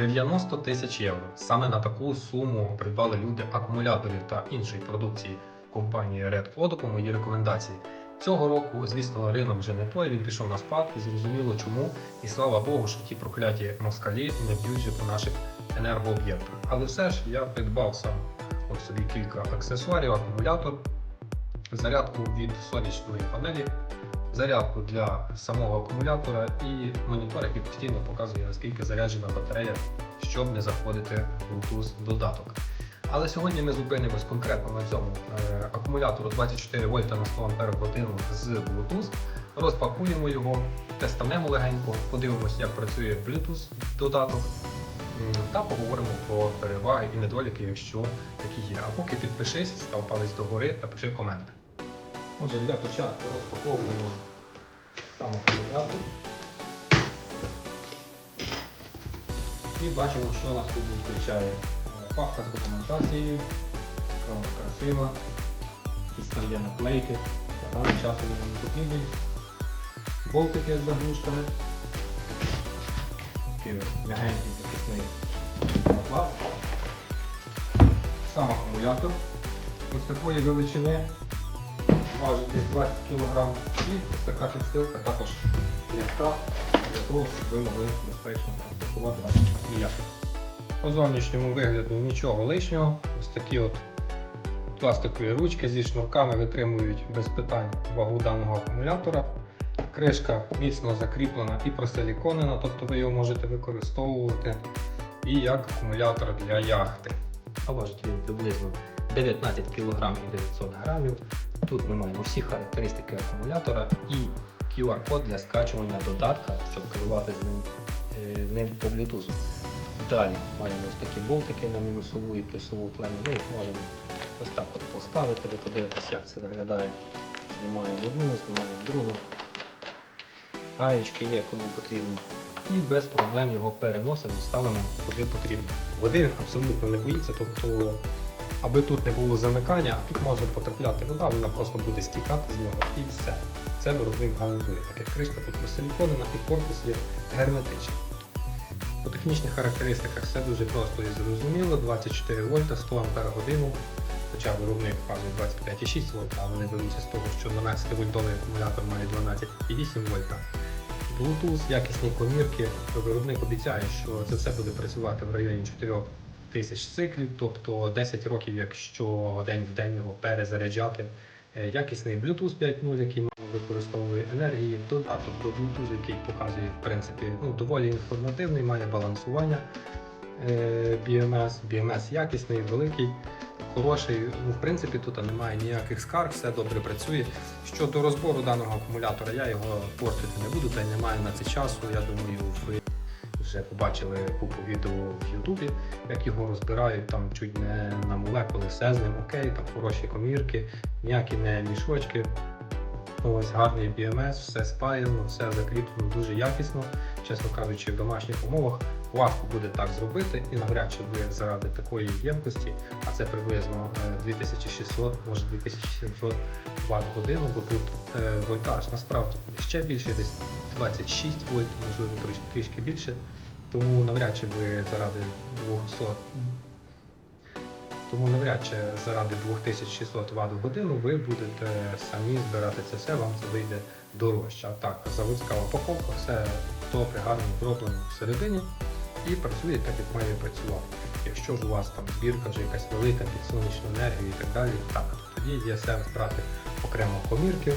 90 тисяч євро. Саме на таку суму придбали люди акумуляторів та іншої продукції компанії Red Auto по моїй рекомендації. Цього року, звісно, ринок вже не той, він пішов на спад і зрозуміло чому. І слава Богу, що ті прокляті москалі не б'ють же по наших енергооб'єктах. Але все ж я придбав сам от собі кілька аксесуарів, акумулятор, зарядку від сонячної панелі, зарядку для самого акумулятора і монітор, який постійно показує, наскільки заряджена батарея, щоб не заходити в Bluetooth додаток. Але сьогодні ми зупинимось конкретно на цьому е, акумулятору 24 вольта на 100 Ах з Bluetooth. Розпакуємо його, тестанемо легенько, подивимося, як працює Bluetooth додаток та поговоримо про переваги і недоліки, якщо такі є. А поки підпишись, став палець догори та пиши коменти. Отже, для початку розпаковуємо сам акумулятор. І бачимо, що нас тут зустрічає. Е, Папка з документацією, красива, є наклейки, а там часу не потрібні. Болтики з заглушками. Такий м'ягенький захисний наклад. Сам акумулятор ось такої величини важить десь 20 кг і така підстилка також легка для того, щоб ви могли безпечно транспортувати ваш акумулятор. По зовнішньому вигляду нічого лишнього. Ось такі от пластикові ручки зі шнурками витримують без питань вагу даного акумулятора. Кришка міцно закріплена і просиліконена, тобто ви його можете використовувати і як акумулятор для яхти. А важить він приблизно 19 кг і 900 грамів. Тут ми маємо всі характеристики акумулятора і QR-код для скачування додатка, щоб керувати з ним, е, ним по Bluetooth. Далі маємо ось такі болтики на мінусову і плюсову клему. Ми їх можемо ось так от поставити, ви подивитесь, як це виглядає. Знімаємо одну, знімаємо другу. Гаєчки є кому потрібно. І без проблем його переносимо, ставимо куди потрібно. Води абсолютно не боїться, тобто, аби тут не було замикання, а тут може потрапляти вода, вона просто буде стікати з нього і все. Це виробник гарантує. Так як кришка тут просиліконена і корпус є герметичний. По технічних характеристиках все дуже просто і зрозуміло. 24 вольта, 100 ампер годину. Хоча виробник вказує 25,6 вольта, але не беруться з того, що 12 вольтовий акумулятор має 12,8 вольта. Bluetooth, якісні комірки, виробник обіцяє, що це все буде працювати в районі 4000 циклів, тобто 10 років, якщо день в день його перезаряджати. Е, Якісний Bluetooth 5.0, який використовує енергії, додаток до Bluetooth, який показує в принципі ну, доволі інформативний, має балансування е, BMS. BMS якісний, великий, хороший. Ну, в принципі, тут немає ніяких скарг, все добре працює. Щодо розбору даного акумулятора, я його портити не буду, та й немає на це часу. Я думаю, ви вже побачили купу відео в Ютубі, як його розбирають, там чуть не на молекули, все з ним окей, там хороші комірки, ніякі не мішочки. Ось гарний BMS, все спаяно, все закріплено дуже якісно. Чесно кажучи, в домашніх умовах важко буде так зробити, і навряд чи ви заради такої ємкості, а це приблизно е, 2600, може 2700 Вт годину, бо тут е, вольтаж насправді ще більше, десь 26 вольт, можливо трішки більше. Тому навряд чи ви заради 200 тому навряд чи заради 2600 Вт в годину ви будете самі збирати це все, вам це вийде дорожче. А так, заводська упаковка, все добре, гарно зроблено всередині і працює так, як має працювати. Якщо ж у вас там збірка вже якась велика під сонячну енергію і так далі, так, то тоді є сенс брати окремо комірки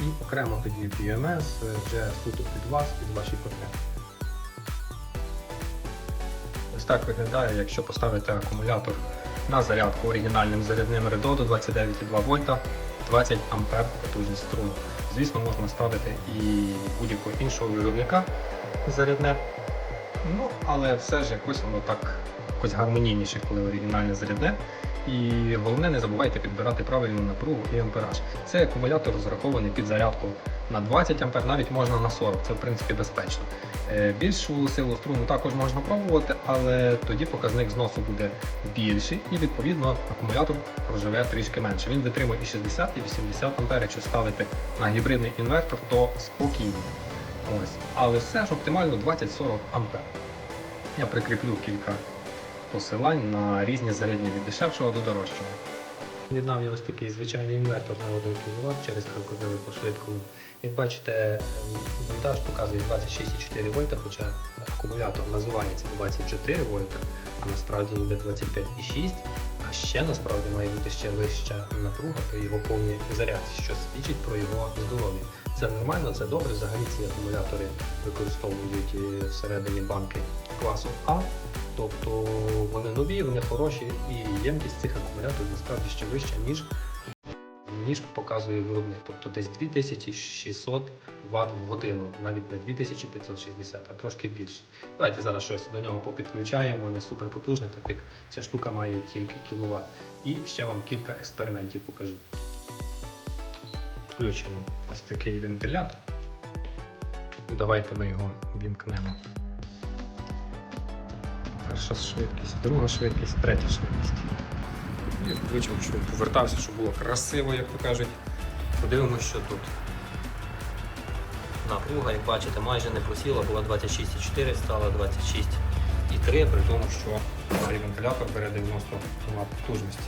і окремо тоді BMS вже суто під вас, під ваші потреби. Ось так виглядає, якщо поставити акумулятор на зарядку оригінальним зарядним Redodo 29,2 вольта 20 ампер потужність струму. Звісно, можна ставити і будь-якого іншого виробника зарядне. Ну, але все ж якось воно так якось гармонійніше, коли оригінальне зарядне. І головне, не забувайте підбирати правильну напругу і ампераж. Цей акумулятор розрахований під зарядку на 20 ампер, навіть можна на 40, це в принципі безпечно. Е, Більшу силу струму також можна пробувати, але тоді показник зносу буде більший і відповідно акумулятор проживе трішки менше. Він витримує і 60, і 80 ампер, якщо ставити на гібридний інвертор, то спокійно. Ось. Але все ж оптимально 20-40 ампер. Я прикріплю кілька посилань на різні зарядні від дешевшого до дорожчого. Віддав я ось такий звичайний інвертор на 1 кВт через крокодилику швидку. Як бачите, вольтаж показує 26,4 вольта, хоча акумулятор називається 24 вольта, а насправді йде 25,6. А ще насправді має бути ще вища напруга при його повній зарядці, що свідчить про його здоров'я. Це нормально, це добре. Взагалі ці акумулятори використовують е, всередині банки класу А. Тобто вони нові, вони хороші, і ємкість цих акумуляторів насправді ще вища, ніж, ніж показує виробник. Тобто десь 2600 Вт в годину, навіть не 2560, а трошки більше. Давайте зараз щось до нього попідключаємо, не супер потужне, так як ця штука має тільки кіловат. І ще вам кілька експериментів покажу. Включимо ось такий вентилятор. Давайте ми його вімкнемо. Перша швидкість, друга швидкість, третя швидкість. Включимо, щоб він повертався, щоб було красиво, як то кажуть. Подивимося, що тут. Напруга, як бачите, майже не просіла, була 26,4, стала 26,3, при тому, що вентилятор бере 90 Вт потужності.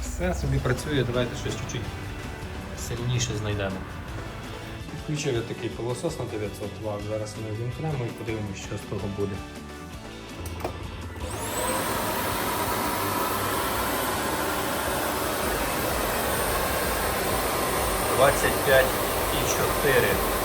Все собі працює, давайте щось чуть-чуть сильніше знайдемо. Включив я такий пилосос на 900 Вт, зараз ми вімкнемо і подивимося, що з того буде. 25,4.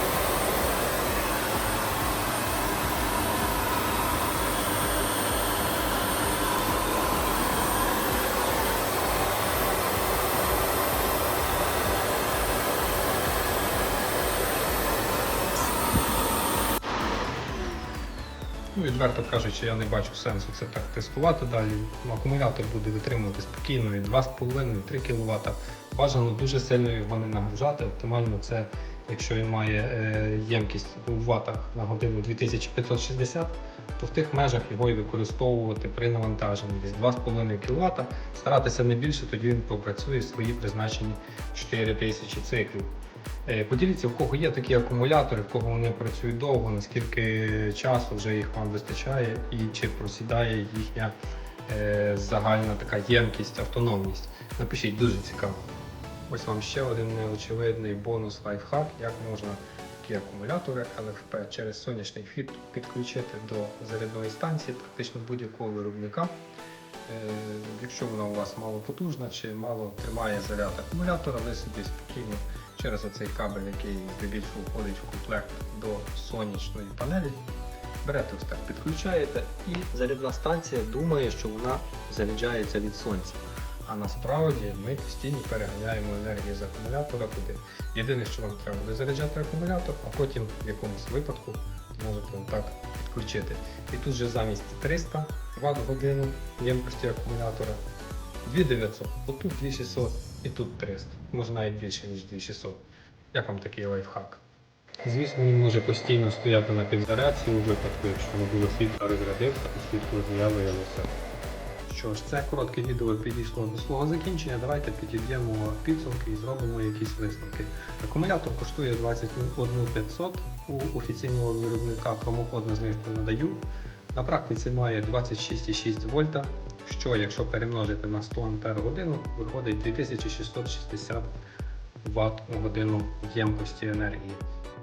Ну, відверто кажучи, я не бачу сенсу це так тестувати далі. Ну, Акумулятор буде витримувати спокійно від 2,5-3 кВт. Бажано дуже сильно його не нагружати. Оптимально це, якщо він має е, ємкість у ватах на годину 2560, то в тих межах його і використовувати при навантаженні десь 2,5 кВт. Старатися не більше, тоді він попрацює свої призначені 4000 циклів. Е, Поділіться, в кого є такі акумулятори, в кого вони працюють довго, наскільки часу вже їх вам вистачає і чи просідає їхня е, загальна така ємкість, автономність. Напишіть, дуже цікаво. Ось вам ще один неочевидний бонус лайфхак, як можна такі акумулятори ЛФП через сонячний фіт підключити до зарядної станції практично будь-якого виробника. Е, Якщо вона у вас мало потужна чи мало тримає заряд акумулятора, ви собі спокійно через оцей кабель, який здебільшого входить в комплект до сонячної панелі, берете ось так, підключаєте і зарядна станція думає, що вона заряджається від сонця. А насправді ми постійно переганяємо енергію з акумулятора туди. Єдине, що вам треба буде заряджати акумулятор, а потім в якомусь випадку можете так підключити. І тут же замість 300 Вт годину ємкості акумулятора 2900, отут 2600 і тут 300. Може навіть більше, ніж 2600. Як вам такий лайфхак? Звісно, він може постійно стояти на підзарядці у випадку, якщо не було світла, розрядився, то світло з'явилося. Що ж, це коротке відео підійшло до свого закінчення. Давайте підіб'ємо підсумки і зробимо якісь висновки. Акумулятор коштує 21 500 у офіційного виробника, промокод на знижку надаю. На практиці має 26,6 вольта, що якщо перемножити на 100 Ампер годину, виходить 2660 Вт годину ємкості енергії.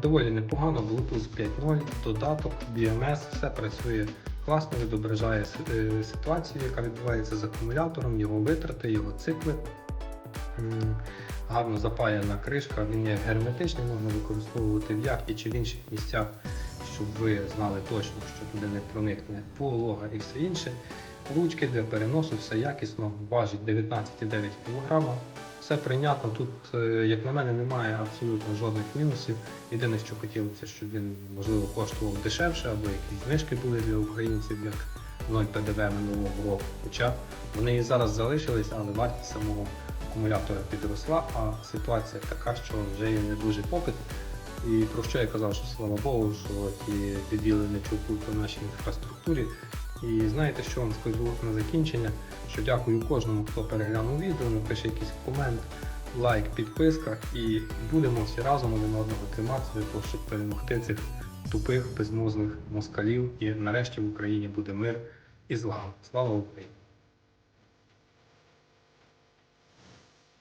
Доволі непогано, Bluetooth 5.0, додаток, BMS, все працює класно, відображає е, ситуацію, яка відбувається з акумулятором, його витрати, його цикли. Гарно запаяна кришка, він є герметичний, можна використовувати в яхті чи в інших місцях, щоб ви знали точно, що туди не проникне волога і все інше. Ручки для переносу, все якісно, важить 19,9 кг. Все прийнятно. Тут, е, як на мене, немає абсолютно жодних мінусів. Єдине, що хотілося, щоб він можливо коштував дешевше, або якісь знижки були для українців, як 0 ПДВ минулого року. Хоча вони і зараз залишились, але вартість самого акумулятора підросла, а ситуація така, що вже є не дуже попит. І про що я казав, що слава Богу, що ті відділи не чупуть по нашій інфраструктурі. І знаєте, що вам скажу на закінчення? Що дякую кожному, хто переглянув відео, напише якийсь комент, лайк, підписка, і будемо всі разом один одного триматися щоб перемогти цих тупих, безмозних москалів, і нарешті в Україні буде мир і злагода. Слава Україні!